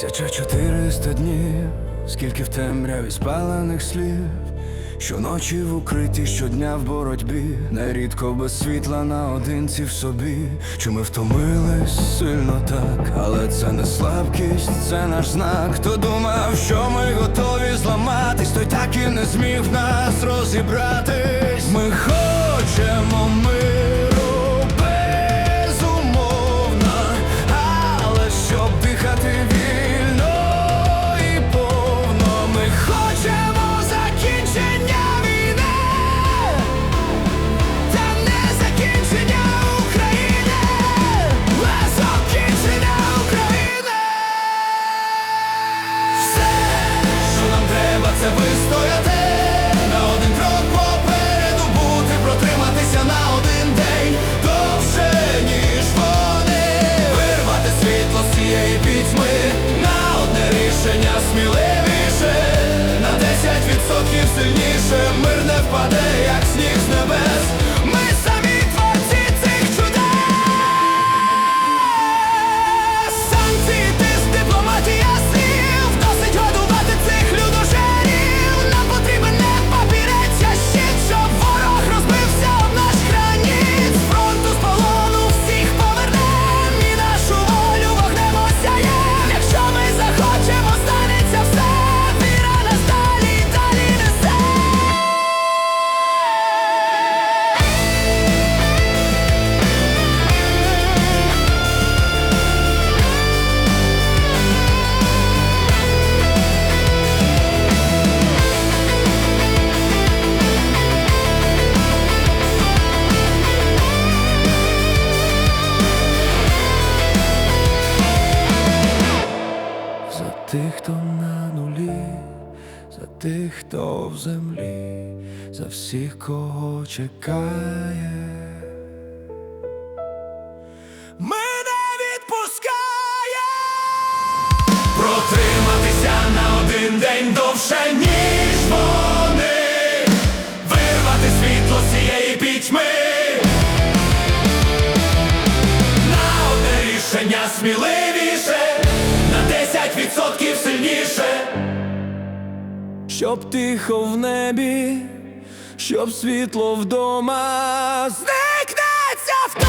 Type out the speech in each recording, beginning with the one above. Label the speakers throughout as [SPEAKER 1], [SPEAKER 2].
[SPEAKER 1] Тисяча чотириста днів, скільки в темряві спалених слів, щоночі в укритті, щодня в боротьбі, нерідко без світла наодинці в собі. Чи ми втомились сильно так, але це не слабкість, це наш знак. Хто думав, що ми готові зламатись, той так і не зміг нас розібратись. Ми сильніше, мир не впаде, тих, хто в землі, за всіх, кого чекає. Ми не відпускає Протриматися на один день довше, вирвати світло з пітьми. На одне рішення сміливіше, Щоб тихо в небі, щоб світло вдома зникнеться в тому.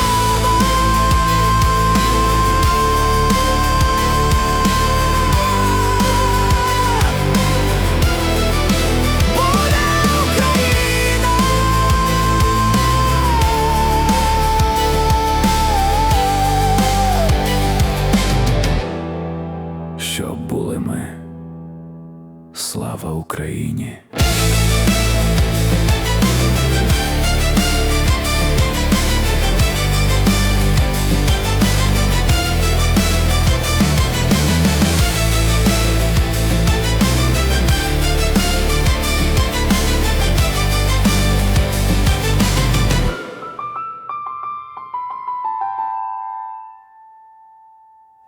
[SPEAKER 1] Щоб були ми. Слава Україні!